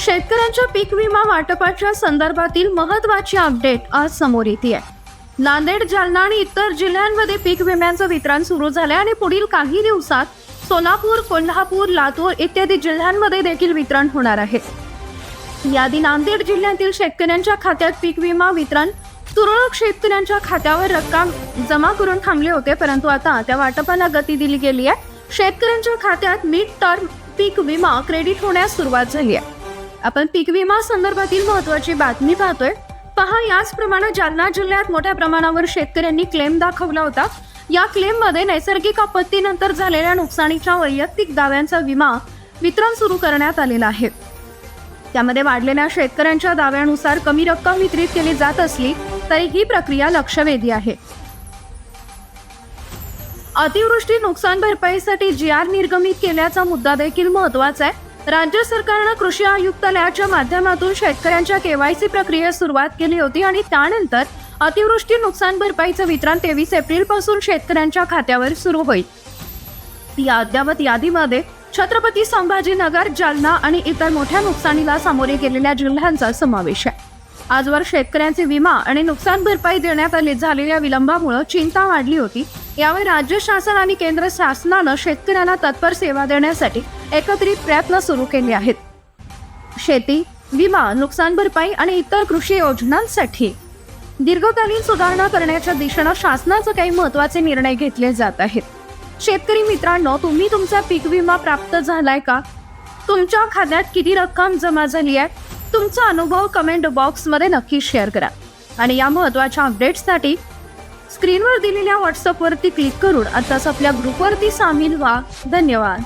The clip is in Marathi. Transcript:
शेतकऱ्यांच्या पीक विमा वाटपाच्या संदर्भातील महत्त्वाची अपडेट आज समोर येते आहे नांदेड जालना आणि इतर जिल्ह्यांमध्ये पीक विम्यांचं वितरण सुरू झालं आणि पुढील काही दिवसात सोलापूर कोल्हापूर लातूर इत्यादी जिल्ह्यांमध्ये देखील वितरण होणार आहे. यादी नांदेड जिल्ह्यातील शेतकऱ्यांच्या खात्यात पीक विमा वितरण तुरळक शेतकऱ्यांच्या खात्यावर रक्कम जमा करून थांबले होते परंतु आता त्या वाटपाला गती दिली गेली आहे. शेतकऱ्यांच्या खात्यात मिड टर्म पीक विमा क्रेडिट होण्यास सुरुवात झाली आहे. आपण पीक विमा संदर्भातील महत्वाची बातमी पाहतोय. पहा याचप्रमाणे जालना जिल्ह्यात मोठ्या प्रमाणावर शेतकऱ्यांनी क्लेम दाखवला होता. या क्लेममध्ये नैसर्गिक आपत्तीनंतर झालेल्या नुकसानीच्या वैयक्तिक दाव्यांचा विमा वितरण सुरू करण्यात आलेला आहे. त्यामध्ये वाढलेल्या शेतकऱ्यांच्या दाव्यानुसार कमी रक्कम वितरित केली जात असली तरी ही प्रक्रिया लक्षवेधी आहे. अतिवृष्टी नुकसान भरपाईसाठी जी आर निर्गमित केल्याचा मुद्दा देखील महत्त्वाचा आहे. राज्य सरकारनं कृषी आयुक्तालयाच्या माध्यमातून शेतकऱ्यांच्या केवायसी प्रक्रियेस सुरुवात केली होती आणि त्यानंतर अतिवृष्टी नुकसान भरपाईचं वितरण तेवीस एप्रिलपासून शेतकऱ्यांच्या खात्यावर सुरू होईल. या अद्यावत यादीमध्ये छत्रपती संभाजीनगर जालना आणि इतर मोठ्या नुकसानीला सामोरे गेलेल्या जिल्ह्यांचा समावेश आहे. आजवर शेतकऱ्यांचे विमा आणि नुकसान भरपाई देण्यात आली झालेल्या विलंबामुळे चिंता वाढली होती. यावर राज्य शासन आणि केंद्र शासनानं शेतकऱ्यांना तत्पर सेवा देण्यासाठी एकत्रित प्रयत्न सुरू केले आहेत. शेती विमा नुकसान भरपाई आणि इतर कृषी योजनांसाठी दीर्घकालीन सुधारणा करण्याच्या दिशेनं शासनाचे काही महत्त्वाचे निर्णय घेतले जात आहेत. शेतकरी मित्रांनो तुम्ही तुमचा पीक विमा प्राप्त झालाय का? तुमच्या खात्यात किती रक्कम जमा झाली आहे? तुमचा अनुभव कमेंट बॉक्समध्ये नक्की शेअर करा. आणि या महत्त्वाच्या अपडेट्ससाठी स्क्रीनवर दिलेल्या व्हॉट्सअपवरती क्लिक करून आताच आपल्या ग्रुपवरती सामील व्हा. धन्यवाद.